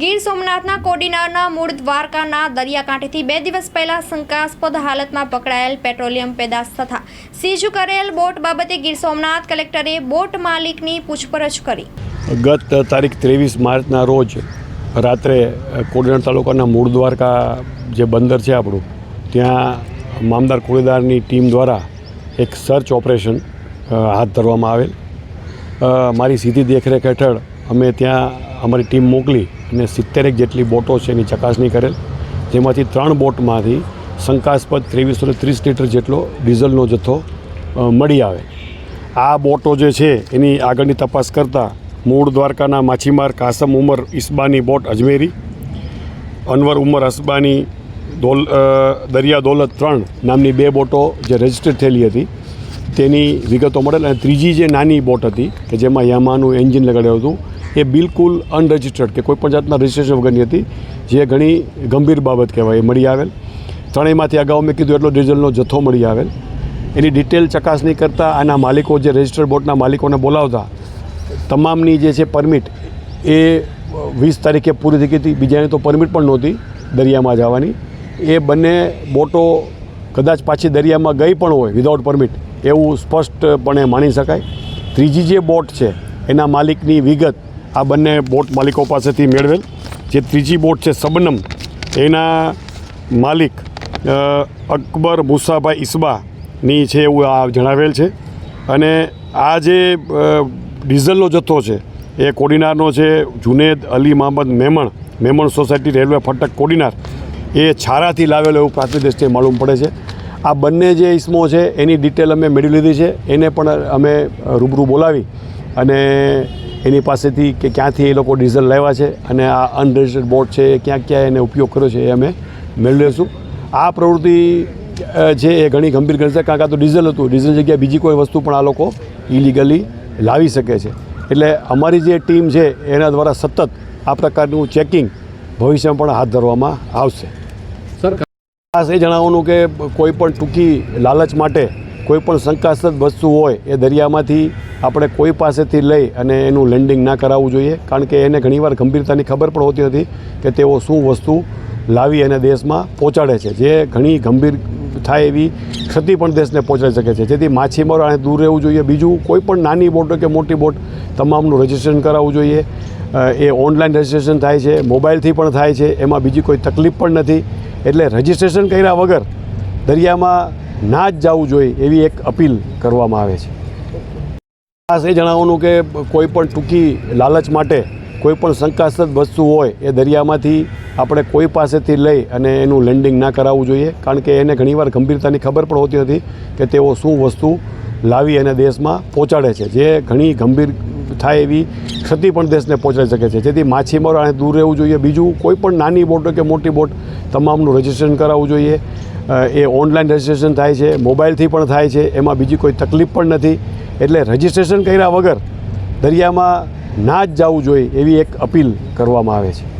ગીર સોમનાથના કોડીનારના મૂળ દ્વારકાના દરિયાકાંઠેથી બે દિવસ પહેલા શંકાસ્પદ હાલતમાં પકડાયેલ પેટ્રોલિયમ પેદાશ તથા સીઝ કરેલ બોટ બાબતે ગીર સોમનાથ કલેક્ટરે બોટ માલિકની પૂછપરછ કરી. ગત તારીખ ત્રેવીસ માર્ચના રોજ રાત્રે કોડીનાર તાલુકાના મૂળ દ્વારકા જે બંદર છે આપણું, ત્યાં મામદાર કોળીદારની ટીમ દ્વારા એક સર્ચ ઓપરેશન હાથ ધરવામાં આવેલ. મારી સીધી દેખરેખ હેઠળ અમે ત્યાં અમારી ટીમ મોકલી અને સિત્તેરેક જેટલી બોટો છે એની ચકાસણી કરેલ. જેમાંથી ત્રણ બોટમાંથી શંકાસ્પદ ત્રેવીસો ત્રીસ લીટર જેટલો ડીઝલનો જથ્થો મળી આવે. આ બોટો જે છે એની આગળની તપાસ કરતાં મૂળ દ્વારકાના માછીમાર કાસમ ઉમર ઇસ્બાની બોટ અજમેરી, અનવર ઉમર અસબાની દોલ દરિયા દોલત ત્રણ નામની બે બોટો જે રજિસ્ટર્ડ થયેલી હતી, તેની વિગતો મળેલ. અને ત્રીજી જે નાની બોટ હતી, કે જેમાં યામાનું એન્જિન લગાડ્યું હતું એ બિલકુલ અનરજિસ્ટર્ડ કે કોઈપણ જાતના રજિસ્ટ્રેશન વગરની હતી, જે ઘણી ગંભીર બાબત કહેવાય, એ મળી આવેલ. ત્રણેયમાંથી અગાઉ મેં કીધું એટલો ડીઝલનો જથ્થો મળી આવેલ. એની ડિટેલ ચકાસણી કરતાં આના માલિકો જે રજિસ્ટર્ડ બોટના માલિકોને બોલાવતા, તમામની જે છે પરમિટ એ વીસ તારીખે પૂરી થઈ ગઈ હતી. બીજાની તો પરમિટ પણ નહોતી દરિયામાં જવાની. એ બંને બોટો કદાચ પાછી દરિયામાં ગઈ પણ હોય વિધાઉટ પરમિટ એવું સ્પષ્ટપણે માની શકાય. ત્રીજી જે બોટ છે, એના માલિકની વિગત આ બંને બોટ માલિકો પાસેથી મેળવેલ. જે ત્રીજી બોટ છે સબનમ, એના માલિક અકબર મુસાભાઈ ઈસબાની છે એવું આ જણાવેલ છે. અને આ જે ડીઝલનો જથ્થો છે, એ કોડીનારનો છે જુનેદ અલી મહમદ મેમણ મેમણ સોસાયટી રેલવે ફટક કોડીનાર. એ છારાથી લાવેલો એવું પ્રાથમિક દ્રષ્ટિએ માલુમ પડે છે. આ બંને જે ઇસમો છે, એની ડિટેલ અમે મેળવી લીધી છે. એને પણ અમે રૂબરૂ બોલાવી અને એની પાસેથી કે ક્યાંથી એ લોકો ડીઝલ લાવ્યા છે અને આ અનરજિસ્ટર્ડ બોટ છે એ ક્યાં ક્યાં એને ઉપયોગ કર્યો છે એ અમે મેળવી લઈશું. આ પ્રવૃત્તિ છે એ ઘણી ગંભીર ગણશે કારણ કે આ તો ડીઝલ હતું. ડીઝલ જગ્યાએ બીજી કોઈ વસ્તુ પણ આ લોકો ઇલીગલી લાવી શકે છે. એટલે અમારી જે ટીમ છે એના દ્વારા સતત આ પ્રકારનું ચેકિંગ ભવિષ્યમાં પણ હાથ ધરવામાં આવશે. સર ખાસ એ જણાવવાનું કે કોઈ પણ ટૂંકી લાલચ માટે કોઈ પણ શંકાસ્પદ વસ્તુ હોય એ દરિયામાંથી આપણે કોઈ પાસેથી લઈ અને એનું લેન્ડિંગ ના કરાવવું જોઈએ. કારણ કે એને ઘણીવાર ગંભીરતાની ખબર પણ હોતી નથી કે તેઓ શું વસ્તુ લાવી અને દેશમાં પહોંચાડે છે. જે ઘણી ગંભીર થાય એવી ક્ષતિ પણ દેશને પહોંચાડી શકે છે. જેથી માછીમારો આને દૂર રહેવું જોઈએ. બીજું, કોઈ પણ નાની બોટ કે મોટી બોટ તમામનું રજિસ્ટ્રેશન કરાવવું જોઈએ. એ ઓનલાઈન રજિસ્ટ્રેશન થાય છે, મોબાઈલથી પણ થાય છે. એમાં બીજી કોઈ તકલીફ પણ નથી. એટલે રજિસ્ટ્રેશન કર્યા વગર દરિયામાં ના જ જવું જોઈએ એવી એક અપીલ કરવામાં આવે છે. ખાસ એ જણાવવાનું કે કોઈ પણ ટૂંકી લાલચ માટે કોઈ પણ શંકાસ્પદ વસ્તુ હોય એ દરિયામાંથી આપણે કોઈ પાસેથી લઈ અને એનું લેન્ડિંગ ના કરાવવું જોઈએ. કારણ કે એને ઘણીવાર ગંભીરતાની ખબર પણ હોતી નથી કે તેઓ શું વસ્તુ લાવી અને દેશમાં પહોંચાડે છે. જે ઘણી ગંભીર થાય એવી ક્ષતિ પણ દેશને પહોંચાડી શકે છે. જેથી માછીમારો આને દૂર રહેવું જોઈએ. બીજું, કોઈ પણ નાની બોટ કે મોટી બોટ તમામનું રજિસ્ટ્રેશન કરાવવું જોઈએ. એ ઓનલાઈન રજિસ્ટ્રેશન થાય છે, મોબાઈલથી પણ થાય છે. એમાં બીજી કોઈ તકલીફ પણ નથી. એટલે રજિસ્ટ્રેશન કર્યા વગર દરિયામાં ના જ જવું જોઈએ એવી એક અપીલ કરવામાં આવે છે.